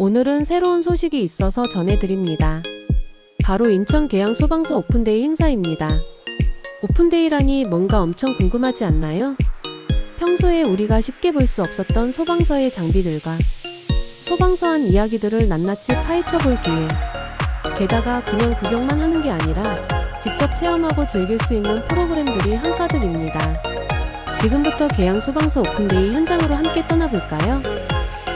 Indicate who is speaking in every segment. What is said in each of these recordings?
Speaker 1: 오늘은 새로운 소식이 있어서 전해드립니다. 바로 인천 계양 소방서 오픈데이 행사입니다. 오픈데이라니 뭔가 엄청 궁금하지 않나요? 평소에 우리가 쉽게 볼 수 없었던 소방서의 장비들과 소방서 안 이야기들을 낱낱이 파헤쳐 볼 기회. 게다가 그냥 구경만 하는 게 아니라 직접 체험하고 즐길 수 있는 프로그램들이 한가득입니다. 지금부터 계양 소방서 오픈데이 현장으로 함께 떠나볼까요?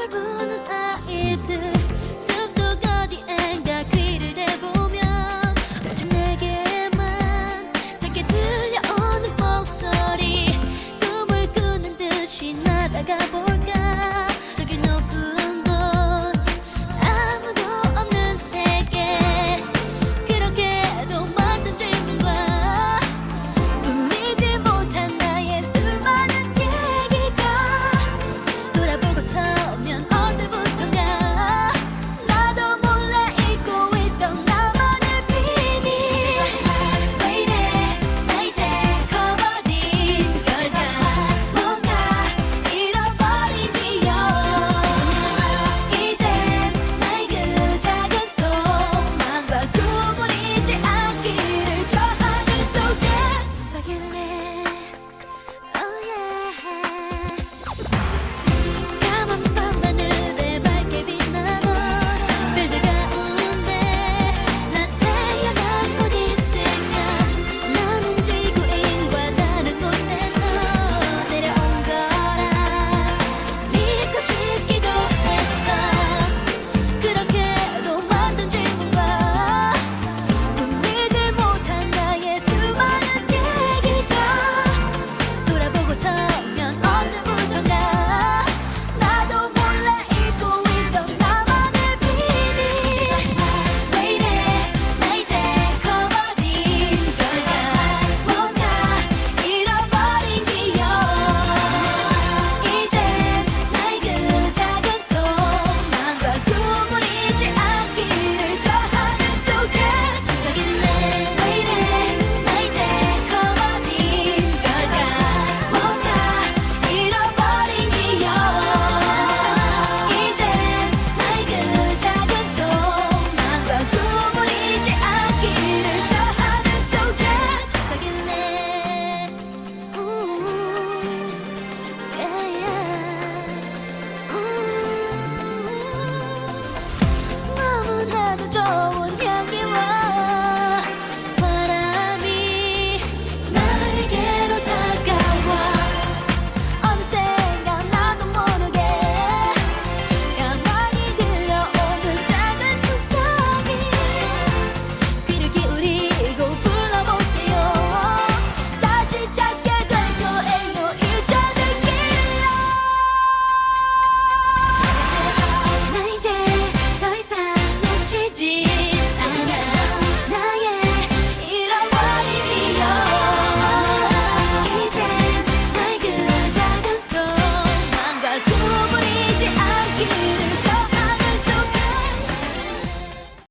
Speaker 1: 달구는 아이들.